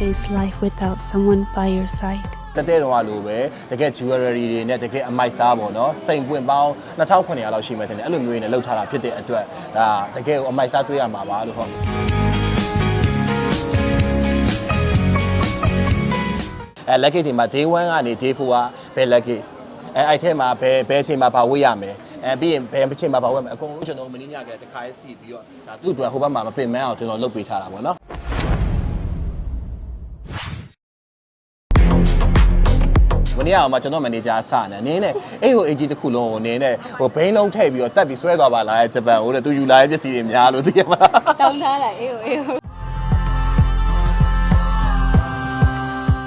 face life without someone by your side. တက်တဲ့တော့လိုပဲတကယ် jewelry တွေနဲ့တကယ်အမိုက်စားပေါ့နော်စိန်ပွင့်ပေါင်း2900လောက်ရှိမှတင်တယ်အဲ့လိုမျိုးတွေနဲ့လောက်ထားတာဖြစ်တဲ့အတွက်ဒါတကယ်ကိုအမိုက်စားတွေ့ရမှာပါလို့ဟုတ်အဲ lucky ဒီမှာ day 1ကနေ day 4ကဘယ် lucky အဲအဲ့ထဲမှာဘယ်ဘယ်အချိန်မှာပါဝေးရမယ်အဲပြီးရင်ဘယ်အချိန်မှာပါဝေးရမယ်အကုန်လုံးကျွန်တော်မင်းညကတခါရေးစီပြီးတော့ဒါသူ့အတွက်ဟိုဘက်မှာမပင်မန်းအောင်ကျွန်တော်လုပ်ပေးထားတာပေါ့နော် မနေ့ကမှကျွန်တော်မန်နေဂျာစနေနင်းနဲ့အဲ့ဟို AG တစ်ခုလုံးကိုနင်းနဲ့ဟိုဘိန်းလုံးထည့်ပြီးတော့တက်ပြီးဆွဲသွားပါလားဂျပန်ဟိုတဲ့သူယူလာတဲ့ပစ္စည်းတွေများလို့သိရမလားတောင်းထားတာအေးအေး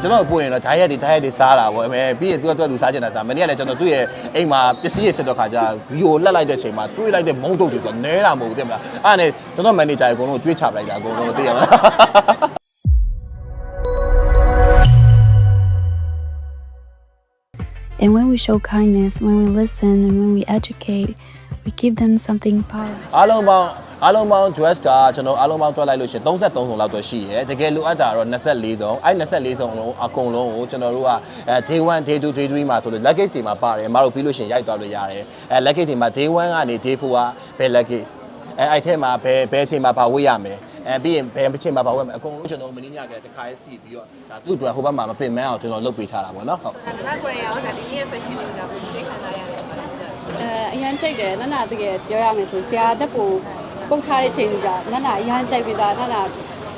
ကျွန်တော်ပို့ရင်တော့ဓာတ်ရက်တွေဓာတ်ရက်တွေစားတာပေါ့အဲပြီးရင်သူကသူကလူစားချင်တာစားမနေ့ကလည်းကျွန်တော်သူ့ရဲ့အိမ်မှာပစ္စည်းတွေစစ်တော့ခါကျဗီဒီယိုလှက်လိုက်တဲ့ချိန်မှာတွေးလိုက်တဲ့မုံတုတ်တွေဆိုနဲတာမဟုတ်ဘူးသိမလားအဲ့ဒါနဲ့ကျွန်တော်မန်နေဂျာကြီးအကုန်လုံးကိုကြွေးချပလိုက်တာအကုန်လုံးကိုသိရမလား And when we show kindness, when we listen, and when we educate, we give them something powerful. အားလုံးပေါင်းအားလုံးပေါင်း dress ကကျွန်တော်အားလုံးပေါင်းတွက်လိုက်လို့ရှိရင်33စုံလောက်တော့ရှိရဲတကယ်လိုအပ်တာတော့24စုံအဲ့24စုံလုံးအကုန်လုံးကိုကျွန်တော်တို့ကအဲ day 1 day 2 day 3မှာဆိုလို့ luggage တွေမှာပါတယ်မတို့ပြီးလို့ရှိရင်ရိုက်သွားလို့ရတယ်အဲ luggage တွေမှာ day 1ကနေ day 4ကဘယ် luggage အဲအဲ့ထဲမှာဘယ်ဘယ်အချိန်မှာပါဝေးရမယ် အဲပြီးရင်ဘယ်အချိန်မှာပါဝေးမယ်အကုန်လုံးကျွန်တော်မင်းညကတခါရေးစီပြီးတော့ဒါသူ့အတွက်ဟိုဘက်မှာမပင်မန်းအောင်ကျွန်တော်လုပ်ပေးထားတာပေါ့နော်ဟုတ်ဒါကကိုရီးယားရောဒါဒီနေ့ fashion လေးကဘယ်လိုလဲခံစားရလဲပါလဲအဲအရန်ချိတ်တယ်နန္နာတကယ်ပြောရမယ်ဆိုဆရာတက်ကိုပုတ်ထားတဲ့ချိန်ကနန္နာအရန်ချိတ်ပြီးသားနန္နာ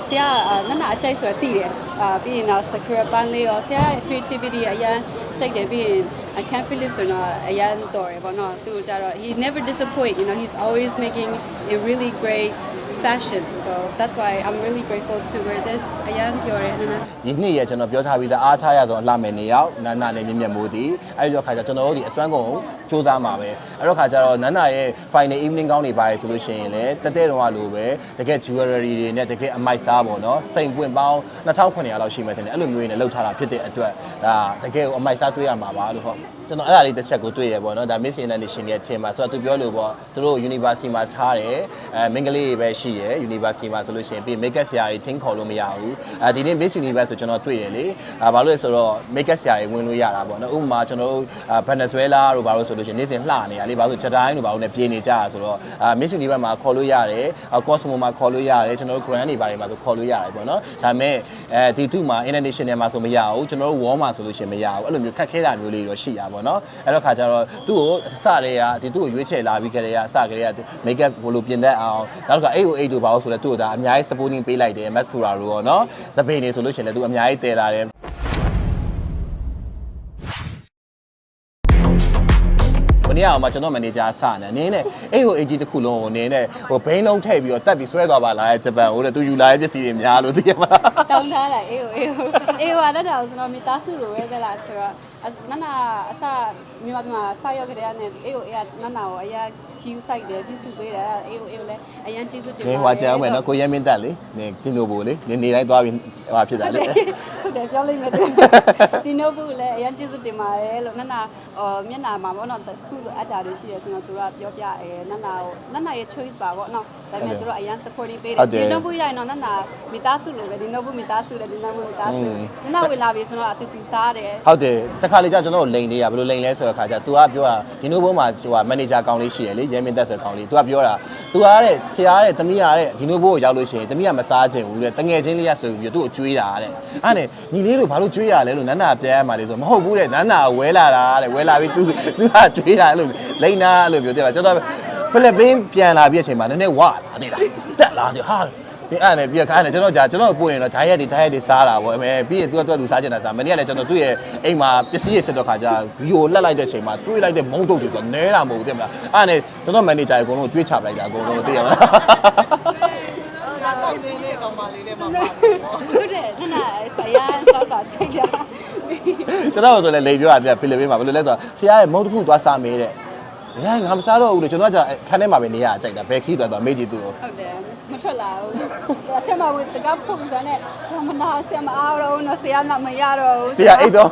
ဆရာနန္နာအချိတ်ဆိုတည်တယ်အာပြီးရင်တော့ secure ပန်းလေးရောဆရာ creativity အရန်ချိတ်တယ်ပြီးရင် I can't Philip ဆိုတော့အရန်တော်ရပေါ့နော်သူကြတော့ he never disappoint you know he's always making a really great fashion so that's why I'm really grateful to wear this အရန်ပြောတယ်နန္နာဒီနှစ်ရဲ့ကျွန်တော်ပြောထားပြီးသားအားထားရဆုံးအလှမယ်နေရောက်နန္နာနဲ့မြင့်မြတ်မိုးဒီအဲ့ဒီတော့ခါကျကျွန်တော်တို့ဒီအစွမ်းကုန်စူးစမ်းပါပဲအဲ့တော့ခါကျတော့နန္နာရဲ့ final evening ကောင်းနေပါလေဆိုလို့ရှိရင်လည်းတက်တဲ့တော့လိုပဲတကယ် jewelry တွေနဲ့တကယ်အမိုက်စားပေါ့နော်စိန်ပွင့်ပေါင်း2900လောက်ရှိမှတင်တယ်အဲ့လိုမျိုးတွေနဲ့လောက်ထားတာဖြစ်တဲ့အတွက်ဒါတကယ်ကိုအမိုက်စားတွေ့ရမှာပါလို့ဟုတ်ကျွန်တော်အဲ့ဒါလေးတစ်ချက်ကိုတွေ့ရပေါ့နော်ဒါ Miss International ရဲ့ team မှာဆိုတော့သူပြောလို့ပေါ့သူတို့ university မှာထားတယ်အဲမင်္ဂလေးပဲရှိရယ် university မှာဆိုလို့ရှိရင်ပြီး makeup ဆရာတွေ think ခေါ်လို့မရဘူးအဲဒီနေ့ Miss Universe ဆိုကျွန်တော်တွေ့တယ်လေအဲဘာလို့လဲဆိုတော့ makeup ဆရာတွေဝင်လို့ရတာပေါ့နော်ဥပမာကျွန်တော်တို့ Venezuela တို့ဘာလို့ဆိုလို့ရှိရင်နေ့စဉ်လှနေရလေဘာလို့ချက်တိုင်းတို့ဘာလို့နဲ့ပြေးနေကြတာဆိုတော့အာ Miss Universe မှာခေါ်လို့ရတယ် Cosmo မှာခေါ်လို့ရတယ်ကျွန်တော်တို့ Grand တွေဘာတွေမှာဆိုခေါ်လို့ရတယ်ပေါ့နော်ဒါပေမဲ့အဲဒီသူ့မှာ international မှာဆိုမရဘူးကျွန်တော်တို့ War မှာဆိုလို့ရှိရင်မရဘူးအဲ့လိုမျိုးခက်ခဲတာမျိုးလေးတော့ရှိရပါတော့အဲ့တော့ခါကျတော့သူ့ကိုအစတွေကဒီသူ့ကိုရွေးချယ်လာပြီးကြတဲ့အစကလေးက make up ဘို့လိုပြင်တတ်အောင်နောက်က8 8တို့ဘာလို့ဆိုလဲသူ့ကိုဒါအများကြီး supporting ပေးလိုက်တယ်မတ်ဆူရာတို့ရောနော်စပိန်နေဆိုလို့ရှိရင်လည်းသူအများကြီးတည်လာတယ်မနေ့ကမှကျွန်တော်မန်နေဂျာစနေနင်းနဲ့အဲ့ဟို AG တစ်ခုလုံးကိုနင်းနဲ့ဟိုဘိန်းလုံးထည့်ပြီးတော့တက်ပြီးဆွဲသွားပါလားဂျပန်ဟိုတဲ့သူယူလာတဲ့ပစ္စည်းတွေများလို့သိရမလားတောင်းထားတာအေးအေးအေးဟာတက်တာဆိုတော့မိသားစုလိုပဲကြလားဆိုတော့နန္နာအစမြန်မာပြည်မှာစရောက်ကြတဲ့နဲ့အေးအေးနန္နာကိုအရာ queue site တယ်ပြုစုပေးတယ်အေးအေးလည်းအရန်ကျေးဇူးတင်နပါင်းဟွာကြအောင်မယ်နော်ကိုရဲမင်းတက်လေနင်းကင်လိုဘိုလေနင်းနေတိုင်းသွားပြီးဟွာဖြစ်တာလေဟုတ်တယ်ပြောလိုက်မယ်ဒီနို့ဘူးလည်းအရန်ကျေးဇူးတင်ပါတယ်လို့နန္နာအော်မျက်နာမှာပေါ့နော်ခုလိုအပ်တာတွေရှိတယ်ဆိုတော့သူကပြောပြအဲနန္နာကိုနန္နာရဲ့ choice ပါပေါ့နော်ဒါပေမဲ့သူတို့အရန် supporting ပေးတယ်ဒီနို့ဘူးရရင်တော့နန္နာမိသားစုလိုပဲဒီနို့ဘူးမိသားစုလည်းဒီနို့ဘူးမိသားစုနန္နာဝင်လာပြီဆိုတော့အတူတူစားတယ်ဟုတ်တယ်တခါလေကြာကျွန်တော်တို့လိန်နေရဘယ်လိုလိန်လဲဆိုတော့ခါကျ तू ကပြောတာဒီနို့ဘုံမှာဟိုကမန်နေဂျာကောင်လေးရှိရလေရဲမင်းသက်ဆိုကောင်လေး तू ကပြောတာ तू ကတဲ့ဆရာတဲ့တမီးရတဲ့ဒီနို့ဘိုးကိုရောက်လို့ရှိရင်တမီးကမစားချင်ဘူးတဲ့တငယ်ချင်းလေးရဆိုပြီးသူ့ကိုကျွေးတာတဲ့အဲ့နဲ့ညီလေးတို့ဘာလို့ကျွေးရလဲလို့နန်းနာပြန်ရမှာလေဆိုမဟုတ်ဘူးတဲ့နန်းနာဝဲလာတာတဲ့ဝဲလာပြီး तू तू ကကျွေးတာအဲ့လိုလိန်နာအဲ့လိုပြောတယ်ပါကျွန်တော်ဖိလစ်ပင်းပြန်လာပြီးအချိန်မှာနည်းနည်းဝလာသေးလားတက်လာသေးဟာ ဒီအဲ့နဲ့ပြီးခါနဲ့ကျွန်တော်ကြာကျွန်တော်ပို့ရင်တော့ဓာတ်ရက်တွေဓာတ်ရက်တွေစားတာပေါ့အဲပြီးရင်သူကသူကလူစားချင်တာစားမနေ့ကလည်းကျွန်တော်သူ့ရဲ့အိမ်မှာပစ္စည်းတွေစစ်တော့ခါကြာဗီဒီယိုလှက်လိုက်တဲ့ချိန်မှာတွေးလိုက်တဲ့မုံတုတ်တွေဆိုနဲတာမဟုတ်ဘူးသိမလားအဲ့နဲ့ကျွန်တော်မန်နေဂျာကြီးအကုန်လုံးကြွေးချပလိုက်တာအကုန်လုံးသိရမလားစားတော့နေနေကောင်မလေးနဲ့မှာပါဟုတ်တယ်နန္နာဆရာဆောက်တာချိန်တာကျွန်တော်ဆိုလည်းလိန်ပြောတာဖိလစ်ပင်းမှာဘယ်လိုလဲဆိုတော့ဆရာရဲ့မုံတစ်ခုသွားစားမေးတဲ့ ရငါမစားတော့ဘူးလေကျွန်တော်ကခန်းထဲမှာပဲနေရကြိုက်တာဘယ်ခီးသွားသွားမေးကြည့်သူ့ကိုဟုတ်တယ်မထွက်လာဘူးအထက်မှာဝင်တကဖို့စနဲ့ဆမနာဆမအားတော့နော်ဆရာနာမရတော့ဘူးဆရာအိတ်တော့